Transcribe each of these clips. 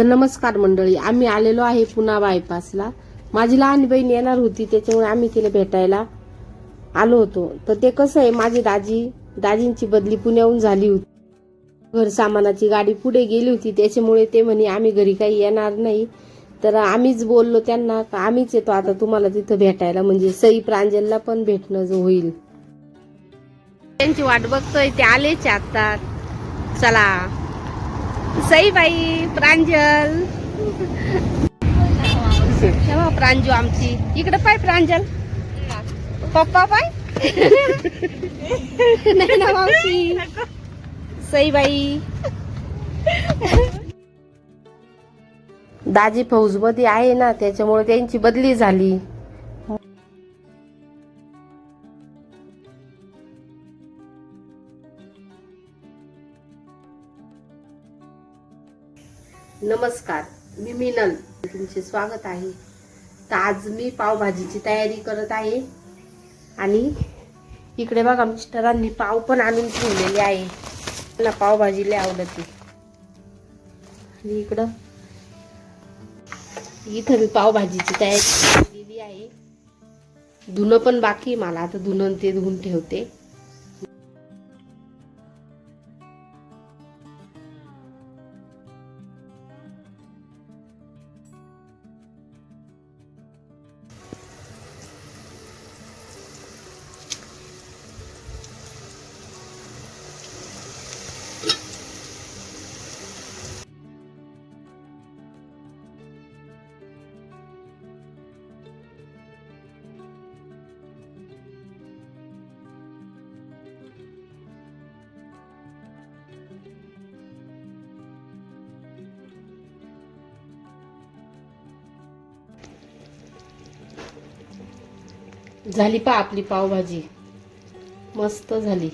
तर नमस्कार मंडळी आम्ही आलेलो आहे पुन्हा बायपासला माझी लहान बहीण येणार होती त्याच्यामुळे आम्ही तिला भेटायला आलो होतो. तर ते कसं आहे माझी दाजी दाजींची बदली पुण्याहून झाली होती. घर सामानाची गाडी पुढे गेली होती त्याच्यामुळे ते म्हणे आम्ही घरी काही येणार नाही. तर आम्हीच बोललो त्यांना का आम्हीच येतो आता तुम्हाला तिथं भेटायला म्हणजे सई प्रांजलला पण भेटणं जो होईल. त्यांची वाट बघतोय ते आलेच आता. चला. सईबाई प्रांजल. प्रांजू आमची. इकडे पाय प्रांजल. पप्पा पाय. नाही ना मावशी. सईबाई दाजी फौजमध्ये आहे ना त्याच्यामुळे त्यांची बदली झाली. नमस्कार मी मिनल. तुमचे स्वागत आहे. तर आज मी पावभाजीची तयारी करत आहे. आणि इकडे बघा मिस्टरांनी पाव पण आणून ठेवलेले आहे. मला पावभाजी लय आवडते. आणि इकडं इथं मी पावभाजीची तयारी केलेली आहे. धुणं पण बाकी मला. आता धुणं ते धुवून ठेवते. झाली पा आपली पावभाजी. मस्त झाली.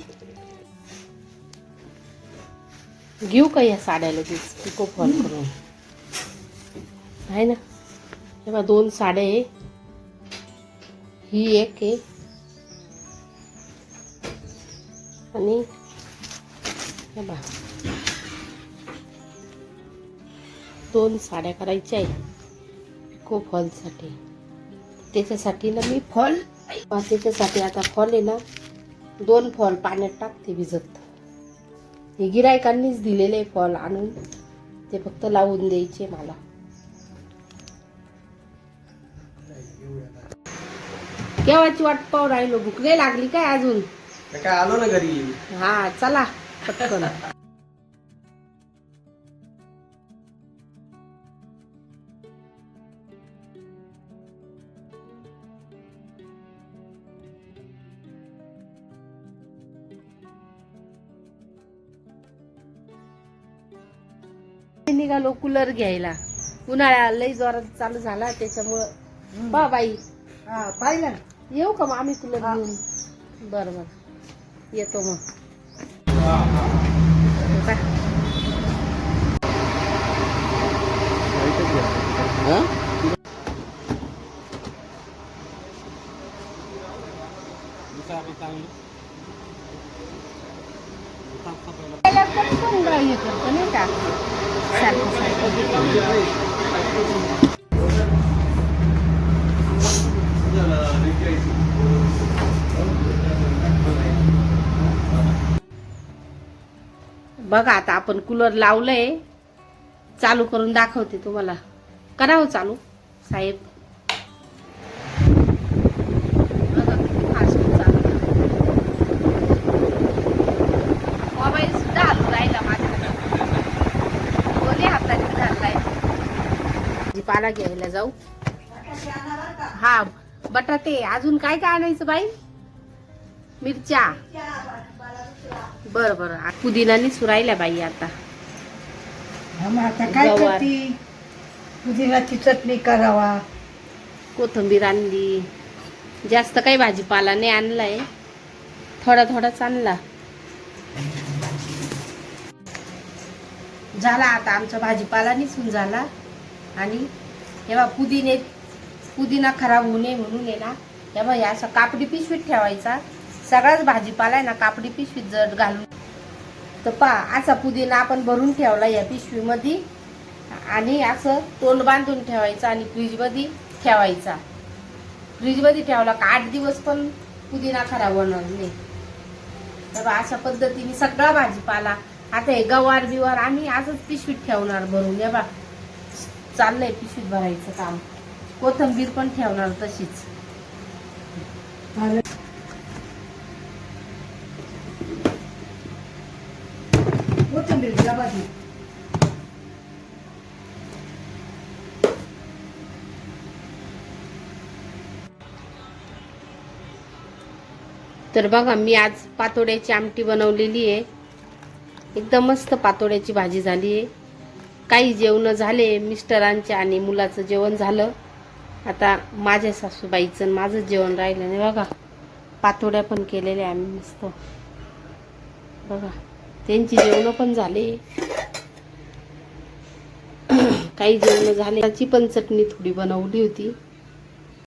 घेऊ का या साड्या लगेच? पिको फॉल करून. आहे ना? तेव्हा दोन साड्या आहे. ही एक आहे. आणि हे बघा. दोन साड्या करायच्या आहे. पिको फॉलसाठी त्याच्यासाठी ना मी फॉल त्याच्यासाठी आता फॉल आहे ना दोन फॉल पाण्यात टाकते भिजत. हे गिरायकांनीच दिलेले फॉल आणून. ते फक्त लावून द्यायचे मला. केव्हाची वाट पाहू राहिलो? भूक नाही लागली काय अजून? काय आलो ना घरी? हा चला पटकन. निघालो कूलर घ्यायला. उन्हाळ्या लई जोरात चालू झाला त्याच्यामुळं बा बाई. हा पाहिलं येऊ का मग आम्ही कूलर घेऊन? बरं बरं. येतो मग. काय? त्याला पटकन हे करतो नाही का सारखं सारखं बघा आता आपण कूलर लावलंय. चालू करून दाखवते तुम्हाला. करावं हो चालू साहेब. भाजीपाला घ्यायला जाऊ. हा बटाटे अजून काय काय आणायचं बाई? मिरच्या. बर बर. पुदिनानी सुरायल्या बाई आता काय गवार. करती? पुदिनाची चटणी करावा. कोथंबीर आणली. जास्त काही भाजीपाला नाही आणलाय. थोडा थोडाच आणला. झाला आता आमचा भाजीपाला निसून झाला. आणि तेव्हा पुदिने पुदिना खराब होऊ नये म्हणून आहे ना तेव्हा या असं कापडी पिशवीत ठेवायचा. सगळाच भाजीपाला आहे ना कापडी पिशवीत जर घालून. तर पा असा पुदिना आपण भरून ठेवला या पिशवीमध्ये. आणि असं तोंड बांधून ठेवायचं आणि फ्रीजमध्ये ठेवायचा. फ्रीजमध्ये ठेवला का आठ दिवस पण पुदिना खराब होणार नाही. तर बा अशा पद्धतीने सगळा भाजीपाला आता हे गवार बिवार आम्ही असंच पिशवीत ठेवणार भरून. या बा चाललंय पिशवीत भरायचं काम. कोथंबीर पण ठेवणार तशीच. कोथंबीर भाजी तर बघा मी आज पातोड्याची आमटी बनवलेली आहे. एकदम मस्त पातोड्याची भाजी झाली आहे. काही जेवणं झाले मिस्टरांचे आणि मुलाचं जेवण झालं. आता माझ्या सासूबाईचं आणि माझं जेवण राहिलं नाही बघा. पातोड्या पण केलेल्या आम्ही मस्त. बघा त्यांची जेवणं पण झाले. काही जेवणं झाले. त्याची पण चटणी थोडी बनवली होती.